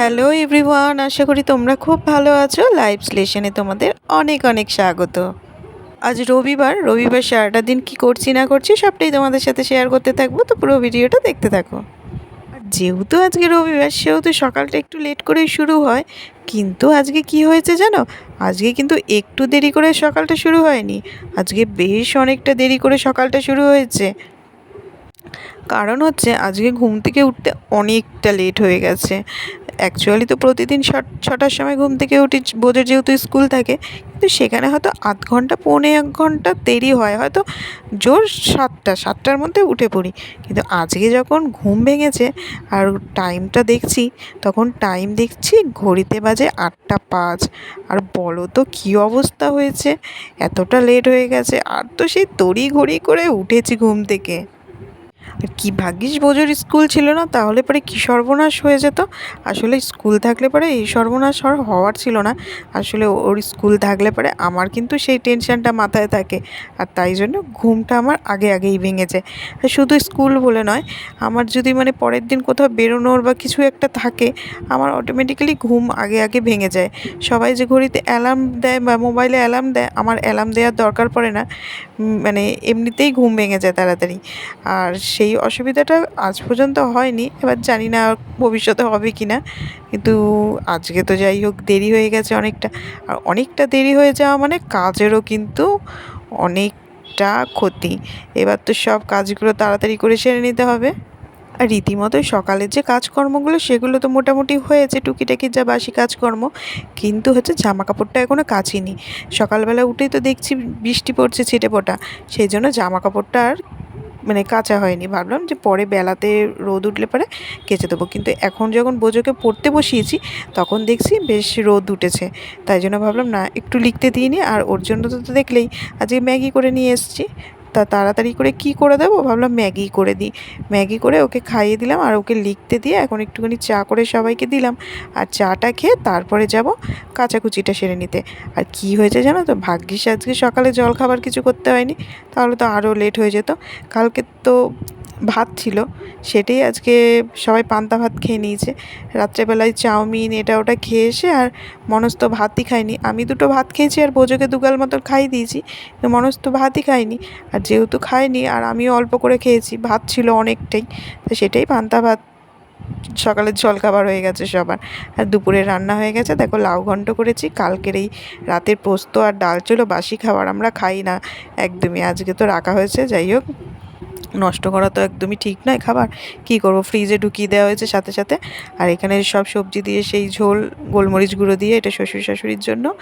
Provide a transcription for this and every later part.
Hello everyone, আশা করি তোমরা খুব ভালো আছো। লাইভ স্লেশনে তোমাদের অনেক অনেক স্বাগত। আজ রবিবার রবিবার সারাটা দিন কি করছি না করছি সবটাই তোমাদের সাথে শেয়ার করতে থাকব, তো পুরো ভিডিওটা দেখতে থাকো। আর যেহেতু আজকে রবিবার, সেহেতু সকালটা একটু লেট করেই শুরু হয়, কিন্তু আজকে কি হয়েছে জানো? আজকে কিন্তু একটু দেরি করে সকালটা শুরু হয়নি। আজকে বেশ অনেকটা দেরি করে সকালটা শুরু হয়েছে। কারণ হচ্ছে, আজকে ঘুম থেকে উঠতে অনেকটা লেট হয়ে গেছে। অ্যাকচুয়ালি তো প্রতিদিন ছটার সময় ঘুম থেকে উঠি বোঝের যেহেতু স্কুল থাকে, কিন্তু সেখানে হয়তো আধ ঘণ্টা, পৌনে এক ঘণ্টা দেরি হয়। হয়তো জোর সাতটা, সাতটার মধ্যে উঠে পড়ি। কিন্তু আজকে যখন ঘুম ভেঙেছে আর টাইমটা দেখছি, তখন টাইম দেখছি ঘড়িতে বাজে আটটা পাঁচ। আর বলো তো কী অবস্থা হয়েছে? এতটা লেট হয়ে গেছে। আর তো সেই তড়ি ঘড়ি করে উঠেছি ঘুম থেকে। আর কি ভাগ্যিস বোঝোর স্কুল ছিল না, তাহলে পরে কী সর্বনাশ হয়ে যেত? আসলে স্কুল থাকলে পরে এই সর্বনাশ আর হওয়ার ছিল না, আসলে ওর স্কুল থাকলে পরে আমার কিন্তু সেই টেনশনটা মাথায় থাকে, আর তাই জন্য ঘুমটা আমার আগে আগেই ভেঙে যায় আর শুধু স্কুল বলে নয়, আমার যদি মানে পরের দিন কোথাও বেরোনোর বা কিছু একটা থাকে, আমার অটোমেটিক্যালি ঘুম আগে আগে ভেঙে যায়। সবাই যে ঘড়িতে অ্যালার্ম দেয় বা মোবাইলে অ্যালার্ম দেয়, আমার অ্যালার্ম দেওয়ার দরকার পড়ে না মানে এমনিতেই ঘুম ভেঙে যায় তাড়াতাড়ি। আর সেই অসুবিধাটা আজ পর্যন্ত হয়নি, এবার জানি না ভবিষ্যতে হবে কি না কিন্তু আজকে তো যাই হোক, দেরি হয়ে গেছে অনেকটা। আর অনেকটা দেরি হয়ে যাওয়া মানে কাজেরও কিন্তু অনেকটা ক্ষতি। এবার তো সব কাজগুলো তাড়াতাড়ি করে সেরে নিতে হবে। আর রীতিমতোই সকালের যে কাজকর্মগুলো, সেগুলো তো মোটামুটি হয়েছে, টুকিটাকি যা বাসি কাজকর্ম। কিন্তু হচ্ছে জামা কাপড়টা এখনও কাচিনি। সকালবেলা উঠেই তো দেখছি বৃষ্টি পড়ছে ছিটে ফোটা সেই জন্য জামা কাপড়টা আর মানে কাঁচা হয়নি। ভাবলাম যে পরে বেলাতে রোদ উঠলে পরে কেচে দেবো। কিন্তু এখন যখন বোঝোকে পড়তে বসিয়েছি, তখন দেখছি বেশ রোদ উঠেছে। তাই জন্য ভাবলাম, না, একটু লিখতে দিইনি। আর ওর জন্য তো তো দেখলেই, আজকে ম্যাগি করে নিয়ে এসেছি। তা তাড়াতাড়ি করে কি করে দেবো? ভাবলাম ম্যাগি করে দিই। ম্যাগি করে ওকে খাইয়ে দিলাম আর ওকে লিখতে দিয়ে এখন একটুখানি চা করে সবাইকে দিলাম। আর চাটা খেয়ে তারপরে যাব কাচাকুচিটা সেরে নিতে। আর কি হয়েছে জানো তো? ভাগ্যিস আজকে সকালে জল খাবার কিছু করতে হয়নি। তাহলে তো আরও লেট হয়ে যেত। কালকে তো ভাত ছিল, সেটাই আজকে সবাই পান্তা ভাত খেয়ে নিয়েছে। রাত্রেবেলায় চাউমিন এটা ওটা খেয়ে এসে আর মনস তো ভাতই খায়নি আমি দুটো ভাত খেয়েছি আর বোঝোকে দুগাল মতো খাই দিয়েছি, কিন্তু মনস তো ভাতই খায়নি আর যেহেতু খায়নি আর আমিও অল্প করে খেয়েছি, ভাত ছিল অনেকটাই, তো সেটাই পান্তা ভাত সকালের জলখাবার হয়ে গেছে সবার। আর দুপুরে রান্না হয়ে গেছে, দেখো লাউ ঘন্ট করেছি, কালকের এই রাতের পোস্ত আর ডাল ছিল, বাসি খাবার আমরা খাই না। একদমই আজকে তো রাখা হয়েছে, যাই হোক। নষ্ট করা তো একদমই ঠিক নয় খাবার। কী করব? ফ্রিজে ঢুকিয়ে দেওয়া হয়েছে সাথে সাথে। আর এখানে সব সবজি দিয়ে সেই ঝোল, গোলমরিচ গুঁড়ো দিয়ে এটা শ্বশুর শাশুড়ির জন্য।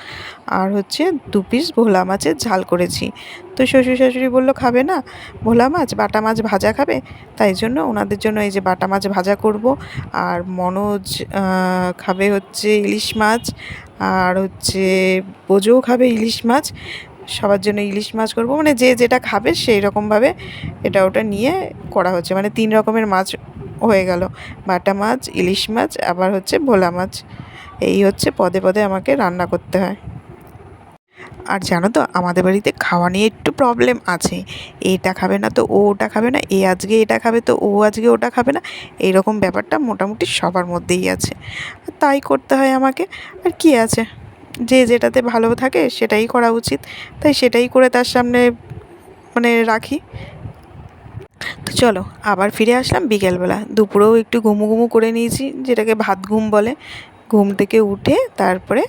আর হচ্ছে দু পিস ভোলা মাছের ঝাল করেছি। তো শ্বশুর শাশুড়ি বলল, খাবে না? ভোলা মাছ, বাটা মাছ ভাজা খাবে? তাই জন্য ওনাদের জন্য এই যে বাটা মাছ ভাজা করব। আর মনোজ খাবে হচ্ছে ইলিশ মাছ। আর হচ্ছে বোঝোও খাবে ইলিশ মাছ। সবার জন্য ইলিশ মাছ করব। মানে যে যেটা খাবে সেই রকমভাবে এটা ওটা নিয়ে করা হচ্ছে। মানে তিন রকমের মাছ হয়ে গেল। বাটা মাছ, ইলিশ মাছ, আবার হচ্ছে ভোলা মাছ। এই হচ্ছে পদে পদে আমাকে রান্না করতে হয়। আর জানো তো, আমাদের বাড়িতে খাওয়া নিয়ে একটু প্রবলেম আছে। এটা খাবে না তো ও ওটা খাবে না, এ আজকে এটা খাবে তো ও আজকে ওটা খাবে না। এইরকম ব্যাপারটা মোটামুটি সবার মধ্যেই আছে। তাই করতে হয় আমাকে। আর কি আছে? যে যেটাতে ভালো থাকে সেটাই করা উচিত। তাই সেটাই করে তার সামনে মানে রাখি। তো চলো, আবার ফিরে আসলাম বিকেলবেলা। দুপুরেও একটু ঘুমু ঘুমু করে নিয়েছি, যেটাকে ভাত ঘুম বলে। ঘুম থেকে উঠে তারপরে,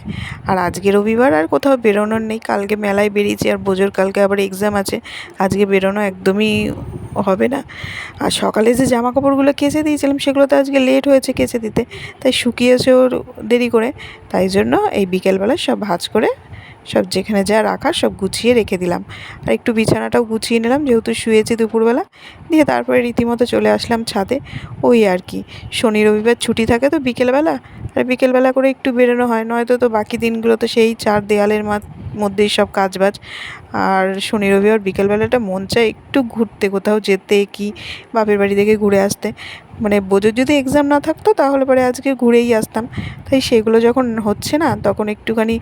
আর আজকে রবিবার আর কোথাও বেরোনোর নেই। কালকে মেলায় বেরিয়েছি আর বোঝোর কালকে আবার এক্সাম আছে। আজকে বেরোনো একদমই হবে না। আর সকালে যে জামা কাপড়গুলো কেচে দিয়েছিলাম, সেগুলো তো আজকে লেট হয়েছে কেচে দিতে। তাই শুকিয়েছে ওর দেরি করে। তাই জন্য এই বিকেলবেলা সব ভাঁজ করে সব যেখানে যা রাখার সব গুছিয়ে রেখে দিলাম। আর একটু বিছানাটাও গুছিয়ে নিলাম, যেহেতু শুয়েছি দুপুরবেলা। দিয়ে তারপরে রীতিমতো চলে আসলাম ছাদে। ওই আর কি, শনি রবিবার ছুটি থাকে তো বিকেলবেলা। আর বিকেলবেলা করে একটু বেরোনো হয়, নয়তো তো বাকি দিনগুলো তো সেই চার দেয়ালের মধ্যেই সব কাজবাজ। আর শনি, রবিবার বিকেলবেলাটা মন চায় একটু ঘুরতে, কোথাও যেতে কি, বাপের বাড়ি থেকে ঘুরে আসতে। মানে বোঝোর যদি এক্সাম না থাকতো তাহলে পরে আজকে ঘুরেই আসতাম। তাই সেগুলো যখন হচ্ছে না, তখন একটুখানি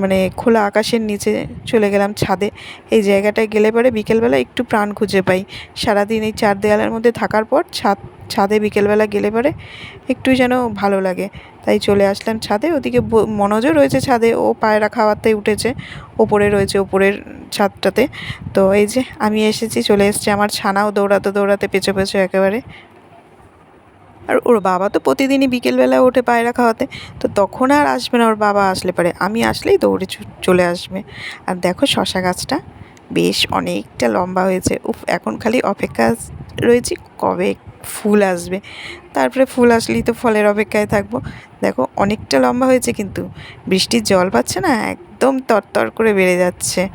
মানে খোলা আকাশের নিচে চলে গেলাম ছাদে। এই জায়গাটায় গেলে পরে বিকেলবেলা একটু প্রাণ খুঁজে পাই। সারাদিন এই চার দেয়ালের মধ্যে থাকার পর ছাদ ছাদে বিকেলবেলা গেলে পরে একটু যেন ভালো লাগে। তাই চলে আসলাম ছাদে। ওদিকে মনোজও রয়েছে ছাদে। ও পায়রা খাওয়াতে উঠেছে। ওপরে রয়েছে ওপরের ছাদটাতে। তো এই যে আমি এসেছি, চলে এসেছি আমার ছানাও দৌড়াতে দৌড়াতে পেছু পেছু একেবারে। আর ওর বাবা তো প্রতিদিনই বিকেলবেলা ওঠে পায়রা খাওয়াতে। তো তখন আর আসবে না, ওর বাবা আসলে পারে। আমি আসলেই দৌড়ে চলে আসবে। আর দেখো শশা গাছটা বেশ অনেকটা লম্বা হয়েছে। উফ, এখন খালি অপেক্ষা রয়েছি কবে ফুল আসবে। তারপরে ফুল আসলেই তো ফলের অপেক্ষায় থাকব। দেখো, অনেকটা লম্বা হয়েছে কিন্তু বৃষ্টির জল পাচ্ছে না, একদম তরতর করে বেড়ে যাচ্ছে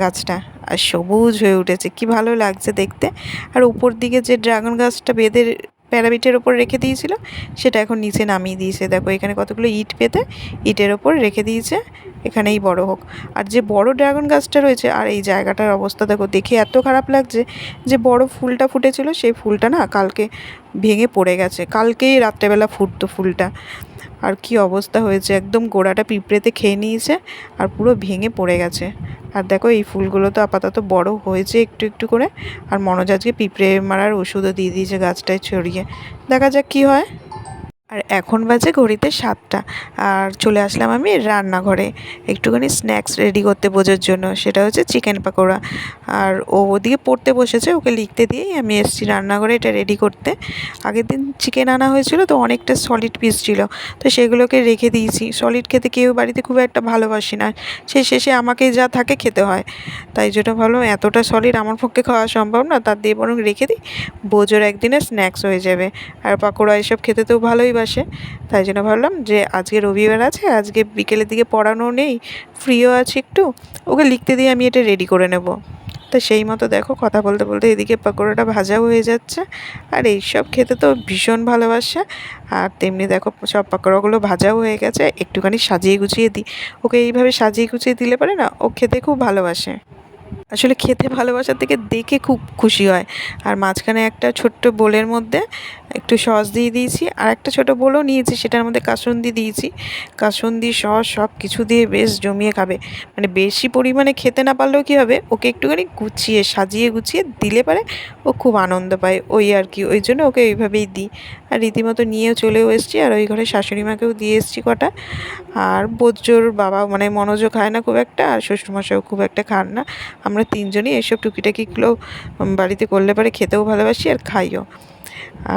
গাছটা। আর সবুজ হয়ে উঠেছে, কি ভালো লাগছে দেখতে। আর উপর দিকে যে ড্রাগন গাছটা বেঁধে প্যারাবিটের ওপর রেখে দিয়েছিল, সেটা এখন নিচে নামিয়ে দিয়েছে। দেখো, এখানে কতগুলো ইট পেতে, ইটের ওপর রেখে দিয়েছে। এখানেই বড় হোক। আর যে বড় ড্রাগন গাছটা রয়েছে, আর এই জায়গাটার অবস্থা দেখো, দেখে এত খারাপ লাগছে যে বড় ফুলটা ফুটেছিল, সেই ফুলটা না কালকে ভেঙে পড়ে গেছে। কালকেই রাত্রেবেলা ফুটতো ফুলটা। আর কি অবস্থা হয়েছে, একদম গোড়াটা পিঁপড়েতে খেয়ে নিয়েছে আর পুরো ভেঙে পড়ে গেছে। আর দেখো, এই ফুলগুলো তো আপাতত বড় হয়েছে একটু একটু করে। আর মনোজ আজকে পিঁপড়ে মারার ওষুধও দিয়ে দিয়েছে গাছটায় ছড়িয়ে। দেখা যাক কি হয়। আর এখন বাজে ঘড়িতে সাতটা। আর চলে আসলাম আমি রান্নাঘরে। একটুখানি স্ন্যাক্স রেডি করতে বোঝার জন্য। সেটা হচ্ছে চিকেন পাকোড়া। আর ও ওদিকে পড়তে বসেছে, ওকে লিখতে দিয়েই আমি এসেছি রান্নাঘরে এটা রেডি করতে। আগের দিন চিকেন আনা হয়েছিল তো অনেকটা সলিড পিস ছিল। তো সেগুলোকে রেখে দিয়েছি। সলিড খেতে কেউ বাড়িতে খুব একটা ভালোবাসি না। সেই শেষে আমাকে যা থাকে খেতে হয়। তাই জন্য ভাবলাম এতটা সলিড আমার পক্ষে খাওয়া সম্ভব না। তার দিয়ে বরং রেখে দিই। বোঝোর একদিনে স্ন্যাক্স হয়ে যাবে। আর পাকোড়া এসব খেতে তো ভালোই বাসে তাই জন্য ভাবলাম যে আজকে রবিবার আছে, আজকে বিকেলের দিকে পড়ানো নেই ফ্রিও আছে একটু, ওকে লিখতে দিয়ে আমি এটা রেডি করে নেব। তো সেই মতো দেখো কথা বলতে বলতে এদিকে পাকোড়াটা ভাজাও হয়ে যাচ্ছে, আর এইসব খেতে তো ভীষণ ভালোবাসে। আর তেমনি দেখো সব পাকোড়াগুলো ভাজাও হয়ে গেছে, একটুখানি সাজিয়ে গুছিয়ে দিই। ওকে এইভাবে সাজিয়ে গুছিয়ে দিলে পারে না, ও খেতে খুব ভালোবাসে। আসলে খেতে ভালোবাসার থেকে দেখে খুব খুশি হয়। আর মাঝখানে একটা ছোট্ট বোলের মধ্যে একটু সস দিয়ে দিয়েছি, আর একটা ছোটো বোলও নিয়েছি, সেটার মধ্যে কাসুন্দি দিয়েছি। কাসুন্দি, সস সব কিছু দিয়ে বেশ জমিয়ে খাবে। মানে বেশি পরিমাণে খেতে না পারলেও কী হবে? ওকে একটুখানি গুছিয়ে, সাজিয়ে গুছিয়ে দিলে পারে ও খুব আনন্দ পায়। ওই আর কি, ওই জন্য ওকে ওইভাবেই দিই। আর রীতিমতো নিয়েও চলেও এসেছি, আর ওই ঘরে শাশুড়ি মাকেও দিয়ে এসেছি কটা। আর বোজ্জোর বাবা মানে মনোযোগ খায় না খুব একটা, আর শ্বশুরমশাইও খুব একটা খান না। আমরা তিনজনই এসব টুকিটাকিগুলো বাড়িতে করলে পারে খেতেও ভালোবাসি আর খাইও।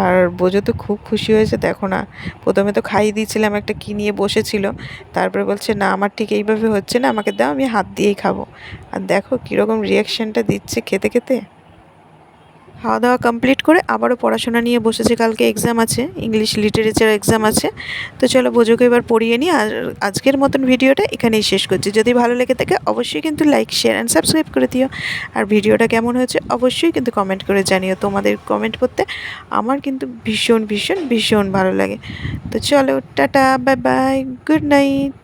আর বোঝো তো খুব খুশি হয়েছে, দেখো না। প্রথমে তো খাইয়ে দিয়েছিলাম একটা কী নিয়ে বসেছিল। তারপরে বলছে, না, আমার ঠিক এইভাবে হচ্ছে না, আমাকে দাও, আমি হাত দিয়েই খাব। আর দেখো কীরকম রিয়াকশানটা দিচ্ছে খেতে খেতে। খাওয়া দাওয়া কমপ্লিট করে আবারও পড়াশোনা নিয়ে বসেছে, কালকে এক্সাম আছে ইংলিশ লিটারেচার এক্সাম আছে। তো চলো বোঝোকে এবার পড়িয়ে নিই, আর আজকের মতন ভিডিওটা এখানেই শেষ করছি। যদি ভালো লেগে থাকে, অবশ্যই কিন্তু লাইক শেয়ার অ্যান্ড সাবস্ক্রাইব করে দিও। আর ভিডিওটা কেমন হয়েছে, অবশ্যই কিন্তু কমেন্ট করে জানিও। তোমাদের কমেন্ট করতে আমার কিন্তু ভীষণ ভীষণ ভীষণ ভালো লাগে। তো চলো, tata bye bye good night